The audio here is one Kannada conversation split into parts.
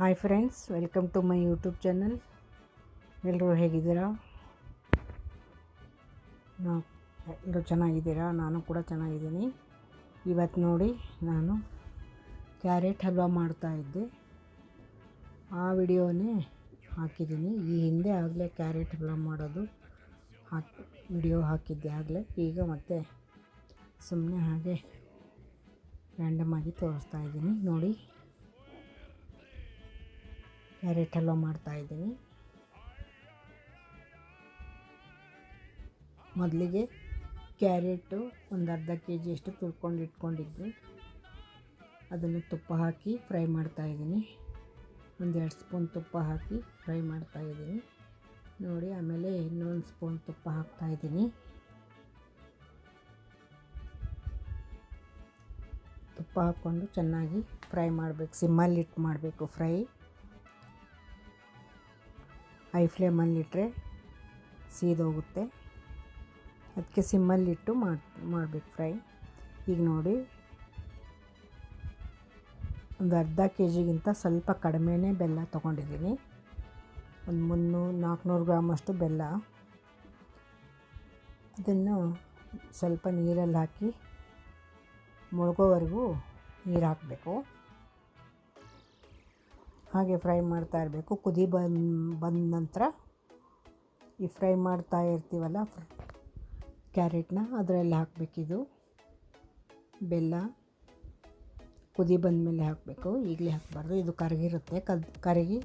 Hi friends welcome to my YouTube channel ಎಲ್ಲರೂ ಹೇಗಿದ್ದೀರಾ? ಎಲ್ಲರೂ ಚೆನ್ನಾಗಿದ್ದೀರಾ? ನಾನು ಕೂಡ ಚೆನ್ನಾಗಿದ್ದೀನಿ. ಇವತ್ತು ನೋಡಿ ನಾನು ಕ್ಯಾರೆಟ್ ಹಲ್ವಾ ಮಾಡ್ತಾಯಿದ್ದೆ ಆ ವಿಡಿಯೋನೇ ಹಾಕಿದ್ದೀನಿ. ಈ ಹಿಂದೆ ಆಗಲೇ ಕ್ಯಾರೆಟ್ ಹಲ್ವಾ ಮಾಡೋದು ಹಾಕಿ ವಿಡಿಯೋ ಹಾಕಿದ್ದೆ ಆಗಲೇ. ಈಗ ಮತ್ತೆ ಸುಮ್ಮನೆ ಹಾಗೆ ರ್ಯಾಂಡಮ್ ಆಗಿ ತೋರಿಸ್ತಾ ಇದ್ದೀನಿ. ನೋಡಿ. ಕ್ಯಾರೆಟ್ ಹಲ್ವ ಮಾಡ್ತಾಯಿದ್ದೀನಿ ಮೊದಲಿಗೆ ಕ್ಯಾರೆಟು ಒಂದು ಅರ್ಧ ಕೆ ಜಿಯಷ್ಟು ತುರ್ಕೊಂಡು ಇಟ್ಕೊಂಡಿದ್ವಿ ಅದನ್ನು ತುಪ್ಪ ಹಾಕಿ ಫ್ರೈ ಮಾಡ್ತಾಯಿದ್ದೀನಿ ಒಂದೆರಡು ಸ್ಪೂನ್ ತುಪ್ಪ ಹಾಕಿ ಫ್ರೈ ಮಾಡ್ತಾಯಿದ್ದೀನಿ ನೋಡಿ, ಆಮೇಲೆ ಇನ್ನೊಂದು ಸ್ಪೂನ್ ತುಪ್ಪ ಹಾಕ್ತಾಯಿದ್ದೀನಿ ತುಪ್ಪ ಹಾಕ್ಕೊಂಡು ಚೆನ್ನಾಗಿ ಫ್ರೈ ಮಾಡಬೇಕು ಸಿಮ್ಮಲ್ಲಿಟ್ಟು ಮಾಡಬೇಕು ಫ್ರೈ. ಹೈ ಫ್ಲೇಮಲ್ಲಿಟ್ಟರೆ ಸೀದೋಗುತ್ತೆ. ಅದಕ್ಕೆ ಸಿಮ್ಮಲ್ಲಿಟ್ಟು ಮಾಡಿ, ಮಾಡಬೇಕು ಫ್ರೈ. ಈಗ ನೋಡಿ, ಒಂದು ಅರ್ಧ ಕೆ ಜಿಗಿಂತ ಸ್ವಲ್ಪ ಕಡಿಮೆನೇ ಬೆಲ್ಲ ತೊಗೊಂಡಿದ್ದೀನಿ. ಒಂದು ಮುನ್ನೂರು ನಾಲ್ಕುನೂರು ಗ್ರಾಮಷ್ಟು ಬೆಲ್ಲ. ಅದನ್ನು ಸ್ವಲ್ಪ ನೀರಲ್ಲಿ ಹಾಕಿ ಮುಳುಗೋವರೆಗೂ ನೀರು ಹಾಕಬೇಕು. ಹಾಗೆ ಫ್ರೈ ಮಾಡ್ತಾ ಇರಬೇಕು. ಕುದಿ ಬಂದು, ಬಂದ ನಂತರ ಈ ಫ್ರೈ ಮಾಡ್ತಾ ಇರ್ತೀವಲ್ಲ ಕ್ಯಾರೆಟ್ನ ಅದರಲ್ಲಿ ಹಾಕಬೇಕಿದು. ಬೆಲ್ಲ ಕುದಿ ಬಂದಮೇಲೆ ಹಾಕಬೇಕು. ಈಗಲೇ ಹಾಕಬಾರ್ದು. ಇದು ಕರಗಿರುತ್ತೆ. ಕದ್, ಕರಗಿ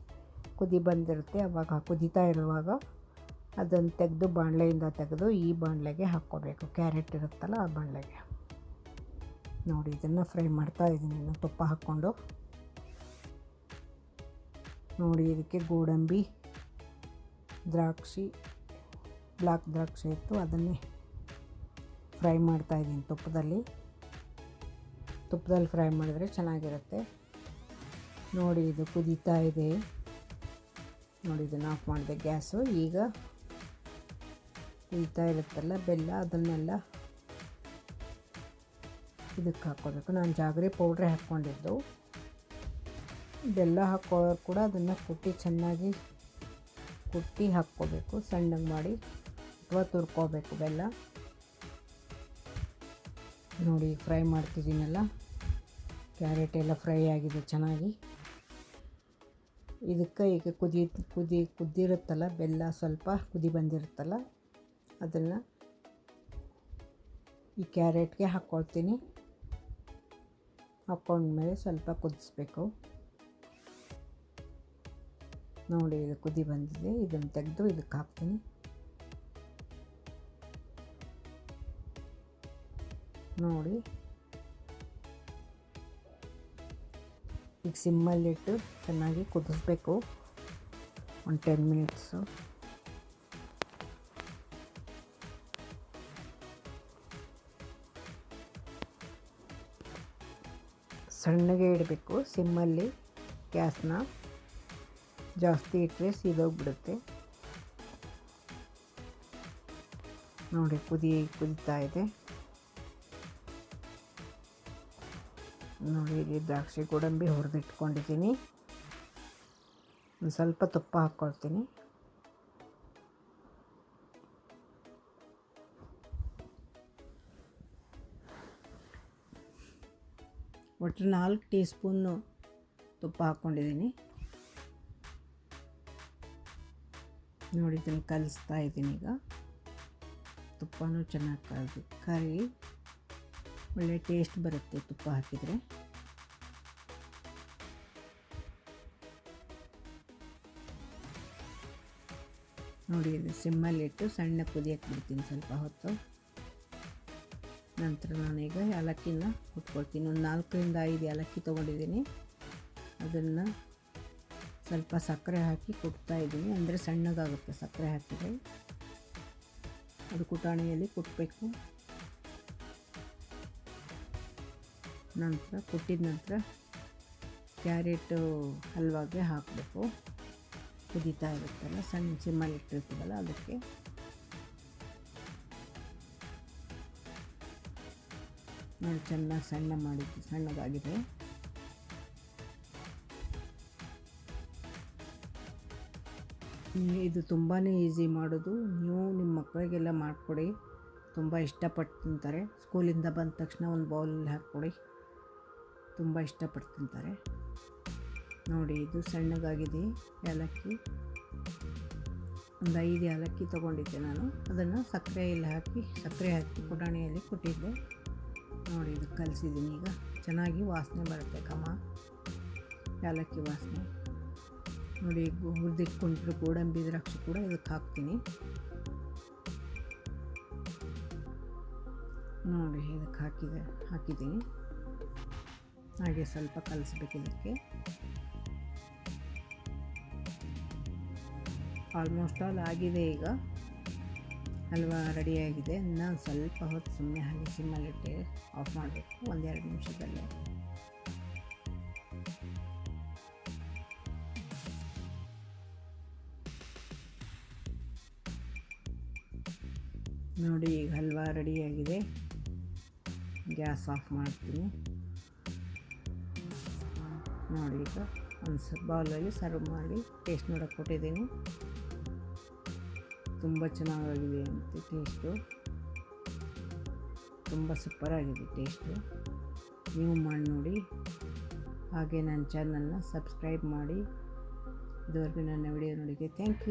ಕುದಿ ಬಂದಿರುತ್ತೆ. ಅವಾಗ ಕುದೀತಾ ಇರುವಾಗ ಅದನ್ನು ತೆಗೆದು ಬಾಣಲೆಯಿಂದ ತೆಗೆದು ಈ ಬಾಣಲೆಗೆ ಹಾಕ್ಕೋಬೇಕು ಕ್ಯಾರೆಟ್ ಇರುತ್ತಲ್ಲ ಆ ಬಾಣಲೆಗೆ. ನೋಡಿ, ಇದನ್ನು ಫ್ರೈ ಮಾಡ್ತಾ ಇದ್ದೀನಿ. ತುಪ್ಪ ಹಾಕ್ಕೊಂಡು. ನೋಡಿ, ಇದಕ್ಕೆ ಗೋಡಂಬಿ, ದ್ರಾಕ್ಷಿ, ಬ್ಲಾಕ್ ದ್ರಾಕ್ಷಿ ಇತ್ತು. ಅದನ್ನೇ ಫ್ರೈ ಮಾಡ್ತಾಯಿದ್ದೀನಿ ತುಪ್ಪದಲ್ಲಿ. ತುಪ್ಪದಲ್ಲಿ ಫ್ರೈ ಮಾಡಿದ್ರೆ ಚೆನ್ನಾಗಿರುತ್ತೆ. ನೋಡಿ, ಇದು ಕುದೀತಾ ಇದೆ. ನೋಡಿ, ಇದನ್ನು ಆಫ್ ಮಾಡಿದೆ ಗ್ಯಾಸು. ಈಗ ಕುದೀತಾ ಇರುತ್ತಲ್ಲ ಬೆಲ್ಲ, ಅದನ್ನೆಲ್ಲ ಇದಕ್ಕೆ ಹಾಕ್ಕೋಬೇಕು. ನಾನು ಜಾಗರಿ ಪೌಡ್ರ್ ಹಾಕ್ಕೊಂಡಿದ್ದು. ಬೆಲ್ಲ ಹಾಕೋರು ಕೂಡ ಅದನ್ನು ಕುಟ್ಟಿ ಚೆನ್ನಾಗಿ ಕುಟ್ಟಿ ಹಾಕ್ಕೋಬೇಕು, ಸಣ್ಣಗೆ ಮಾಡಿ ಅಥವಾ ತುರ್ಕೋಬೇಕು ಬೆಲ್ಲ. ನೋಡಿ, ಫ್ರೈ ಮಾಡ್ತಿದ್ದೀನಲ್ಲ? ಕ್ಯಾರೆಟ್ ಎಲ್ಲ ಫ್ರೈ ಆಗಿದೆ ಚೆನ್ನಾಗಿ. ಇದಕ್ಕೆ ಈಗ ಕುದಿ ಕುದಿ, ಕುದ್ದಿರುತ್ತಲ್ಲ, ಬೆಲ್ಲ ಸ್ವಲ್ಪ ಕುದಿ ಬಂದಿರುತ್ತಲ್ಲ, ಅದನ್ನು ಈ ಕ್ಯಾರೆಟ್ಗೆ ಹಾಕ್ಕೊಳ್ತೀನಿ. ಹಾಕ್ಕೊಂಡ್ಮೇಲೆ ಸ್ವಲ್ಪ ಕುದಿಸ್ಬೇಕು. ನೋಡಿ, ಇದು ಕುದಿ ಬಂದಿದೆ. ಇದನ್ನು ತೆಗೆದು ಇದಕ್ಕೆ ಹಾಕ್ತೀನಿ. ನೋಡಿ. ಈಗ ಸಿಮ್ಮಲ್ಲಿಟ್ಟು ಚೆನ್ನಾಗಿ ಕುದಿಸ್ಬೇಕು. ಒಂದು ಟೆನ್ ಮಿನಿಟ್ಸು. ಸಣ್ಣಗೆ ಇಡಬೇಕು ಸಿಮ್ಮಲ್ಲಿ ಗ್ಯಾಸ್ನ. ಜಾಸ್ತಿ ಇಟ್ಟರೆ ಸೀದೋಗ್ಬಿಡುತ್ತೆ. ನೋಡಿ, ಕುದಿ, ಕುದಿತಾ ಇದೆ. ನೋಡಿ, ಇಲ್ಲಿ ದ್ರಾಕ್ಷಿ ಗೋಡಂಬಿ ಹುರಿದಿಟ್ಕೊಂಡಿದ್ದೀನಿ. ಒಂದು ಸ್ವಲ್ಪ ತುಪ್ಪ ಹಾಕ್ಕೊಳ್ತೀನಿ. ಒಟ್ಟು ನಾಲ್ಕು ಟೀ ಸ್ಪೂನು ತುಪ್ಪ ಹಾಕ್ಕೊಂಡಿದ್ದೀನಿ. ನೋಡಿ, ಇದನ್ನು ಕಲಿಸ್ತಾ ಇದ್ದೀನಿ ಈಗ. ತುಪ್ಪನೂ ಚೆನ್ನಾಗಿ ಕಲಿ ಕರಿ. ಒಳ್ಳೆ ಟೇಸ್ಟ್ ಬರುತ್ತೆ ತುಪ್ಪ ಹಾಕಿದರೆ. ನೋಡಿ, ಇದು ಸಿಮ್ಮಲ್ಲಿಟ್ಟು ಸಣ್ಣ ಕುದಿಯಕ್ಕೆ ಬಿಡ್ತೀನಿ ಸ್ವಲ್ಪ ಹೊತ್ತು. ನಂತರ ನಾನೀಗ ಏಲಕ್ಕಿನ ಹುಟ್ಕೊಳ್ತೀನಿ ಒಂದು ನಾಲ್ಕರಿಂದ ಐದು ಏಲಕ್ಕಿ ತೊಗೊಂಡಿದ್ದೀನಿ. ಅದನ್ನು ಸ್ವಲ್ಪ ಸಕ್ಕರೆ ಹಾಕಿ ಕುಟ್ತಾ ಇದ್ದೀನಿ. ಅಂದರೆ ಸಣ್ಣಗಾಗುತ್ತೆ ಸಕ್ಕರೆ ಹಾಕಿದರೆ. ಅದು ಕುಟಾಣಿಯಲ್ಲಿ ಕುಟ್ಟಬೇಕು ನಂತರ ಕುಟ್ಟಿದ ನಂತರ ಕ್ಯಾರೆಟು ಹಲ್ವಾಗೆ ಹಾಕಬೇಕು. ಕುದೀತಾ ಇರುತ್ತಲ್ಲ, ಸಣ್ಣ ಸಿಮ್ಮಲ್ಲಿ ಇಟ್ಟಿರ್ತೀವಲ್ಲ ಅದಕ್ಕೆ. ನಾನು ಚೆನ್ನಾಗಿ ಸಣ್ಣ ಮಾಡಿದ್ದು, ಸಣ್ಣಗಾಗಿದೆ. ಇದು ತುಂಬಾ ಈಸಿ ಮಾಡೋದು. ನೀವು ನಿಮ್ಮ ಮಕ್ಕಳಿಗೆಲ್ಲ ಮಾಡಿಕೊಡಿ. ತುಂಬ ಇಷ್ಟಪಟ್ಟು ತಿಂತಾರೆ ಸ್ಕೂಲಿಂದ ಬಂದ ತಕ್ಷಣ ಒಂದು ಬೌಲಲ್ಲಿ ಹಾಕ್ಕೊಡಿ. ತುಂಬ ಇಷ್ಟಪಟ್ಟು ತಿಂತಾರೆ ನೋಡಿ, ಇದು ಸಣ್ಣಗಾಗಿದೆ. ಏಲಕ್ಕಿ. ಒಂದು ಐದು ಏಲಕ್ಕಿ ತೊಗೊಂಡಿದ್ದೆ ನಾನು. ಅದನ್ನು ಸಕ್ಕರೆಯಲ್ಲಿ ಹಾಕಿ, ಸಕ್ಕರೆ ಹಾಕಿ ಪುಟಾಣಿಯಲ್ಲಿ ಕೊಟ್ಟಿದ್ದೆ. ನೋಡಿ, ಇದು ಕಲಿಸಿದ್ದೀನಿ ಈಗ. ಚೆನ್ನಾಗಿ ವಾಸನೆ ಬರುತ್ತೆ ಕಮ್ಮ ಏಲಕ್ಕಿ ವಾಸನೆ. ನೋಡಿ ಹುರಿದಿಟ್ಕೊಂಡಿರೋ ಗೋಡಂಬಿ ದ್ರಾಕ್ಷಿ ಕೂಡ ಇದಕ್ಕೆ ಹಾಕ್ತೀನಿ. ನೋಡಿ, ಇದಕ್ಕೆ ಹಾಕಿದೆ, ಹಾಕಿದ್ದೀನಿ. ಹಾಗೆ ಸ್ವಲ್ಪ ಕಲಿಸ್ಬೇಕು ಇದಕ್ಕೆ. ಆಲ್ಮೋಸ್ಟ್ ಆಲ್ ಆಗಿದೆ ಈಗ. ಹಲ್ವಾ ರೆಡಿಯಾಗಿದೆ ನಾನು ಸ್ವಲ್ಪ ಹೊತ್ತು ಸುಮ್ಮನೆ ಹಾಗೆ ಸಿಮ್ಮಲ್ಲಿಟ್ಟೆ ಆಫ್ ಮಾಡಬೇಕು. ಒಂದೆರಡು ನಿಮಿಷದಲ್ಲೇ. ನೋಡಿ, ಈಗ ಹಲ್ವಾ ರೆಡಿಯಾಗಿದೆ ಗ್ಯಾಸ್ ಆಫ್ ಮಾಡ್ತೀನಿ. ನೋಡಿ, ಈಗ ಒಂದು ಬೌಲಲ್ಲಿ ಸರ್ವ್ ಮಾಡಿ ಟೇಸ್ಟ್ ನೋಡೋಕೆ ಕೊಟ್ಟಿದ್ದೀನಿ. ತುಂಬ ಚೆನ್ನಾಗಾಗಿದೆ ಅಂತ ಟೇಸ್ಟು ತುಂಬ ಸೂಪರಾಗಿದೆ ಟೇಸ್ಟು ನೀವು ಮಾಡಿ ನೋಡಿ. ಹಾಗೆ ನನ್ನ ಚಾನಲ್ನ ಸಬ್ಸ್ಕ್ರೈಬ್ ಮಾಡಿ. ಇದುವರೆಗೂ ನನ್ನ ವಿಡಿಯೋ ನೋಡಿದ್ದೆ ಥ್ಯಾಂಕ್ ಯು